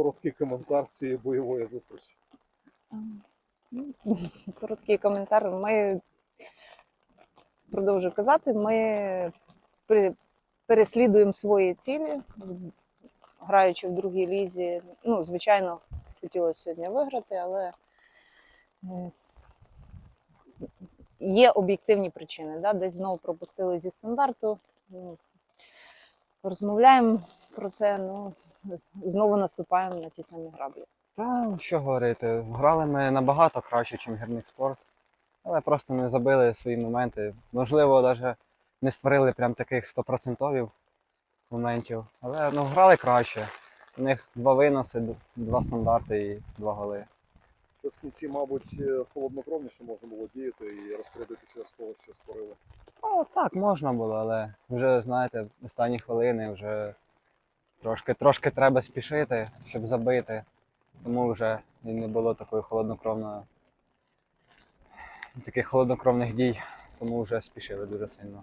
короткий коментар цієї бойової зустрічі. Ну, Короткий коментар. Ми продовжую казати, ми переслідуємо свої цілі, граючи в другій лізі. Ну, звичайно, хотілося сьогодні виграти, але е, є об'єктивні причини. Да? Десь знову пропустили зі стандарту. Ну, Розмовляємо про це, ну знову наступаємо на ті самі граблі. Та що говорити, грали ми набагато краще, ніж гірник спорт, але просто не забили свої моменти. Можливо, навіть не створили прям таких стопроцентових моментів. Але ну, грали краще. У них два виноси, два стандарти і два голи. В кінці, мабуть, е, холоднокровніше можна було діяти і розпорядитися з того, що створили. Ну, так, можна було, але вже, знаєте, останні хвилини вже Трошки трошки треба спішити, щоб забити, тому вже не було такої холоднокровної таких холоднокровних дій, тому вже спішили дуже сильно.